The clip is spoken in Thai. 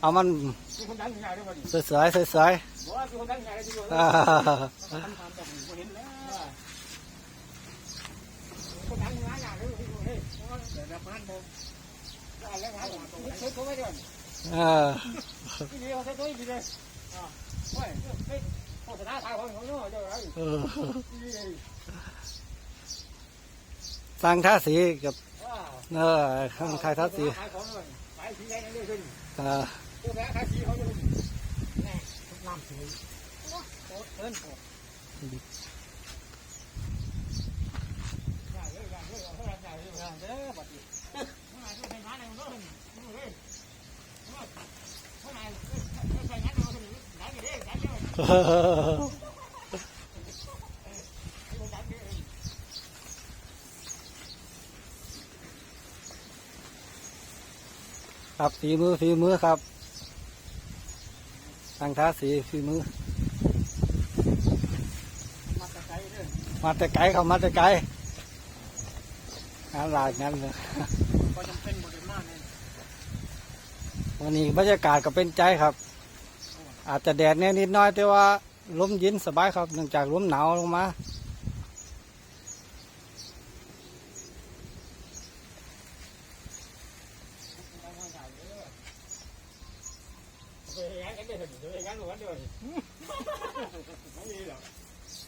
เอามันมีคนดังยังไงด้วยสวยสวยบอกว่ามีคนดังยังไงที่อยู่ๆแล้อ่าวทำทำแบบนี้เห็นแล้วคนดังยังไงอย่างนี้ที่อยู่เฮ้ยเดี๋ยวนะมันผมแล้วงานผมใช้ตัวไว้ก่อนเออที่นี่เขาใช้ตัวอีกเลยอ่าเฮ้ยเฮ้ยโฆษณาทางของเขาเนาะเจ้าไรเออที่นี่สั่งท่าสีกับ เออข้างทายท่าสีขายของเลยขายสีแดงนี่ขึ้นเออผู้แพ้ขายสีเขาจะแน่น้ำสีโอ้เอิ้นโอ้ยากเลยยากเลยเอาเท่าฮ่ากเลยยากเด้อบัดนี้เท่าไหร่ต้องใช้งานอะไรมันต้องเฮ้ยเท่าไหร่ใช้งานเราถึงไหนกันเด้ไหนกันไหนกัน ครับฝีมือฝีมือครับสั่งท่าสีฝีมือมาตะไคร้เด้อมาแต่ไกลเขามาแต่ไกลงานหลายงานเลยก็จำเป็นหมดเลยมากเลยวันนี้บรรยากาศก็เป็นใจครับ อาจจะแดดแน่นิดหน้อยแต่ว่าลมเย็นสบายครับเนื่องจากลมหนาวลงมา เฮ้ยงั้นกันเด้อ